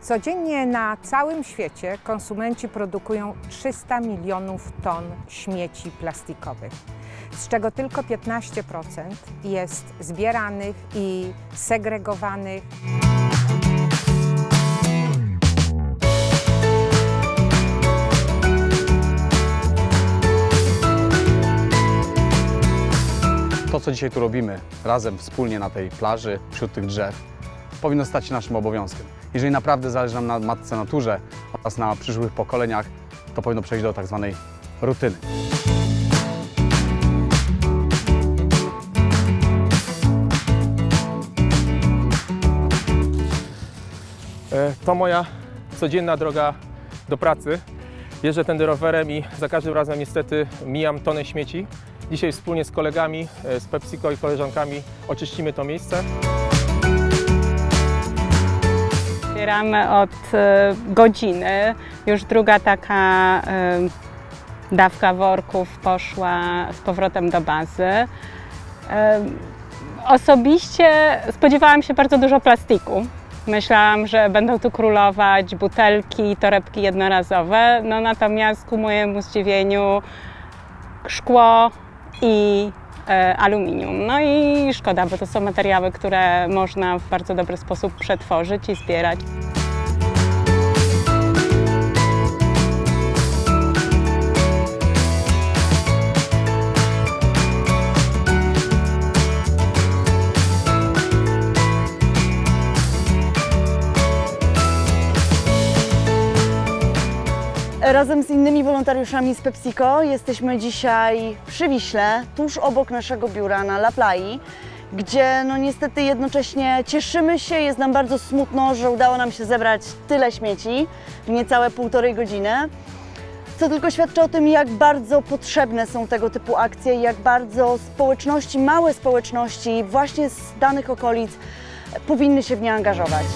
Codziennie na całym świecie konsumenci produkują 300 milionów ton śmieci plastikowych, z czego tylko 15% jest zbieranych i segregowanych. To, co dzisiaj tu robimy, razem, wspólnie na tej plaży, wśród tych drzew, powinno stać się naszym obowiązkiem. Jeżeli naprawdę zależy nam na matce naturze oraz na przyszłych pokoleniach, to powinno przejść do tak zwanej rutyny. E, To moja codzienna droga do pracy. Jeżdżę tędy rowerem i za każdym razem niestety mijam tonę śmieci. Dzisiaj wspólnie z kolegami e, z PepsiCo i koleżankami oczyścimy to miejsce. Zbieramy od e, godziny. Już druga taka e, dawka worków poszła z powrotem do bazy. E, Osobiście spodziewałam się bardzo dużo plastiku. Myślałam, że będą tu królować butelki, torebki jednorazowe, no natomiast ku mojemu zdziwieniu szkło i e, aluminium. No i szkoda, bo to są materiały, które można w bardzo dobry sposób przetworzyć i zbierać. Razem z innymi wolontariuszami z PepsiCo jesteśmy dzisiaj przy Wiśle, tuż obok naszego biura na La Plai, gdzie no niestety jednocześnie cieszymy się, jest nam bardzo smutno, że udało nam się zebrać tyle śmieci w niecałe półtorej godziny. Co tylko świadczy o tym, jak bardzo potrzebne są tego typu akcje, jak bardzo społeczności, małe społeczności właśnie z danych okolic powinny się w nie angażować.